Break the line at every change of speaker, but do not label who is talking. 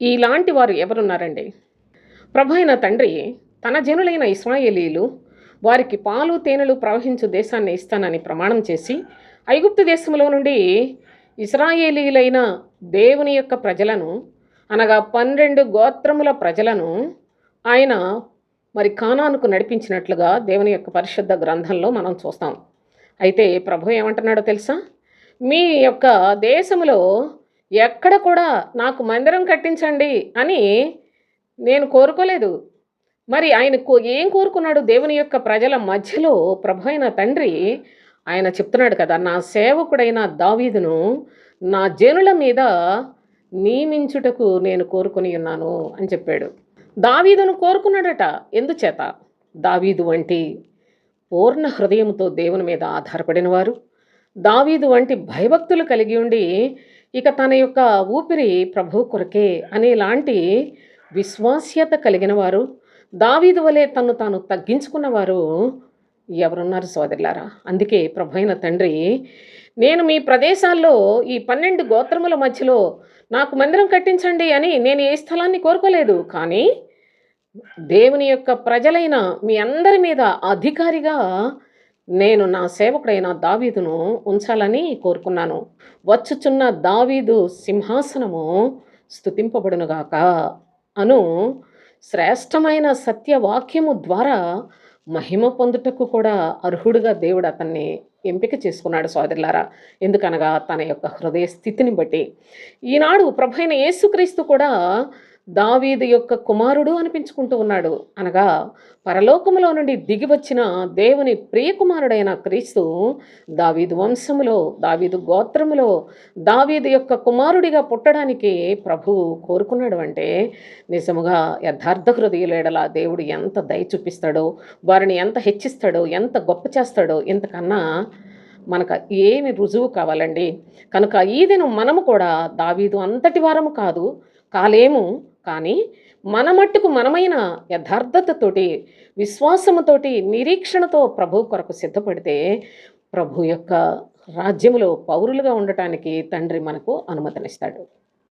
ఇలాంటి వారు ఎవరున్నారండి? ప్రభైన తండ్రి తన జనులైన ఇస్రాయేలీలు వారికి పాలు తేనెలు ప్రవహించు దేశాన్ని ఇస్తానని ప్రమాణం చేసి ఐగుప్తు దేశంలో నుండి ఇస్రాయేలీలైన దేవుని యొక్క ప్రజలను అనగా పన్నెండు గోత్రముల ప్రజలను ఆయన మరి కానానుకు నడిపించినట్లుగా దేవుని యొక్క పరిశుద్ధ గ్రంథంలో మనం చూస్తాం. అయితే ప్రభు ఏమంటున్నాడో తెలుసా? మీ యొక్క దేశంలో ఎక్కడ కూడా నాకు మందిరం కట్టించండి అని నేను కోరుకోలేదు. మరి ఆయన కో- ఏం కోరుకున్నాడు దేవుని యొక్క ప్రజల మధ్యలో ప్రభు అయిన తండ్రి? ఆయన చెప్తున్నాడు కదా నా సేవకుడైన దావీదును నా జనుల మీద నియమించుటకు నేను కోరుకుని ఉన్నాను అని చెప్పాడు. దావీదును కోరుకున్నాడట. ఎందుచేత? దావీదు వంటి పూర్ణ హృదయంతో దేవుని మీద ఆధారపడిన వారు దావీదు వంటి భయభక్తులు కలిగి ఉండి ఇక తన యొక్క ఊపిరి ప్రభు కొరకే అనేలాంటి విశ్వాస్యత కలిగిన వారు దావీదు వలె తను తాను తగ్గించుకున్నవారు ఎవరున్నారు సోదరులారా? అందుకే ప్రభు అయిన తండ్రి నేను మీ ప్రదేశాల్లో ఈ పన్నెండు గోత్రముల మధ్యలో నాకు మందిరం కట్టించండి అని నేను ఏ స్థలాన్ని కోరుకోలేదు. కానీ దేవుని యొక్క ప్రజలైన మీ అందరి మీద అధికారిగా నేను నా సేవకుడైన దావీదును ఉంచాలని కోరుకున్నాను. వచ్చుచున్న దావీదు సింహాసనము స్థుతింపబడునుగాక అను శ్రేష్టమైన సత్యవాక్యము ద్వారా మహిమ పొందుటకు కూడా అర్హుడుగా దేవుడు అతన్ని ఎంపిక చేసుకున్నాడు సోదరులారా. ఎందుకనగా తన యొక్క హృదయ స్థితిని బట్టి. ఈనాడు ప్రభైన యేసుక్రీస్తు కూడా దావీదు యొక్క కుమారుడు అనిపించుకుంటూ ఉన్నాడు. అనగా పరలోకములో నుండి దిగి వచ్చిన దేవుని ప్రియకుమారుడైన క్రీస్తు దావీదు వంశములో దావీదు గోత్రములో దావీదు యొక్క కుమారుడిగా పుట్టడానికి ప్రభు కోరుకున్నాడు అంటే నిజముగా యథార్థ హృదయులేడలా దేవుడు ఎంత దయ చూపిస్తాడో వారిని ఎంత హెచ్చిస్తాడో ఎంత గొప్ప చేస్తాడో ఇంతకన్నా మనకు ఏమి రుజువు కావాలండి. కనుక ఈ దినం మనము కూడా దావీదు అంతటి వారము కాదు కాలేము కానీ మన మట్టుకు మనమైన యథార్థతతోటి విశ్వాసముతోటి నిరీక్షణతో ప్రభు కొరకు సిద్ధపడితే ప్రభు యొక్క రాజ్యములో పౌరులుగా ఉండటానికి తండ్రి మనకు అనుమతినిస్తాడు.